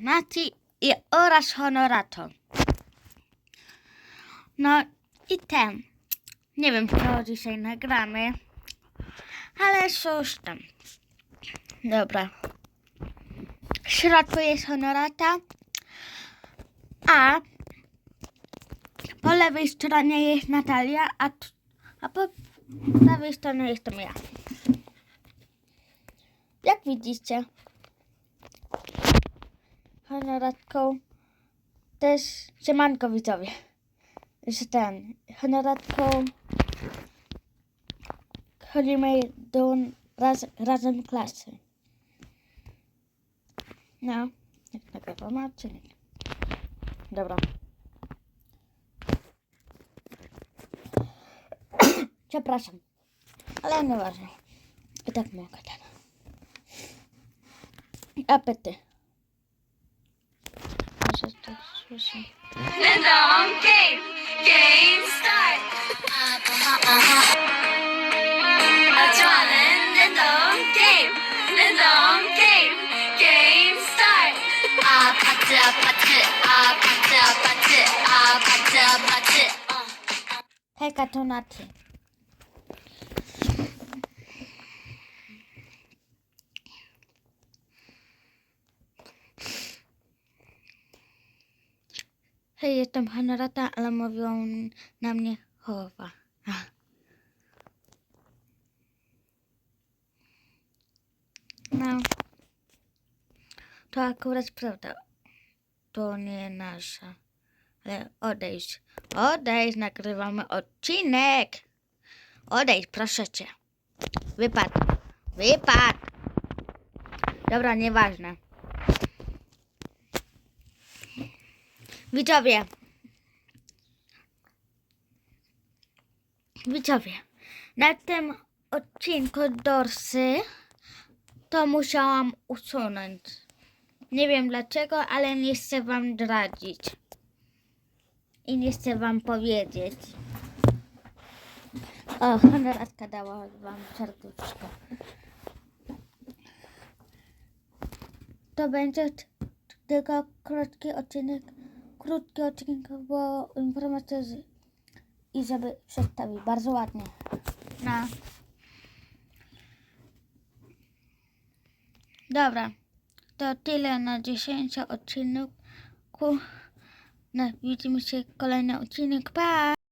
Naci i oraz honorato. No i ten. Nie wiem, co dzisiaj nagramy. Ale cóż tam. Dobra. W środku jest honorata. A po lewej stronie jest Natalia, a, a po prawej stronie jestem ja. Jak widzicie, honoratką też siemanko widzowie. Że ten, honoratką chodzimy do raz, razem klasy. No, jak nagrywamy odcinek. Dobra. Przepraszam, ale nieważne. I tak mogę ten. Apety. 그렇지. And on game, game start. 아파트 아파트, 아파트, 아파트, 헬카토나티 Hej, jestem Honorata, ale mówią na mnie. Ach. No. To akurat prawda. To nie nasza. Ale odejdź. Odejdź, nagrywamy odcinek. Odejdź, proszę cię. Wypad. Wypad. Dobra, nieważne. Widzowie. Widzowie. Na tym odcinku Dorsy to musiałam usunąć. Nie wiem dlaczego, ale nie chcę wam zdradzić i nie chcę wam powiedzieć. O, honoratka dała wam serduszko. To będzie tylko krótki odcinek, krótki odcinek, bo informacja z i żeby przedstawi bardzo ładnie. No. Dobra, to tyle na 10 odcinku. No, widzimy się kolejny odcinek. Pa!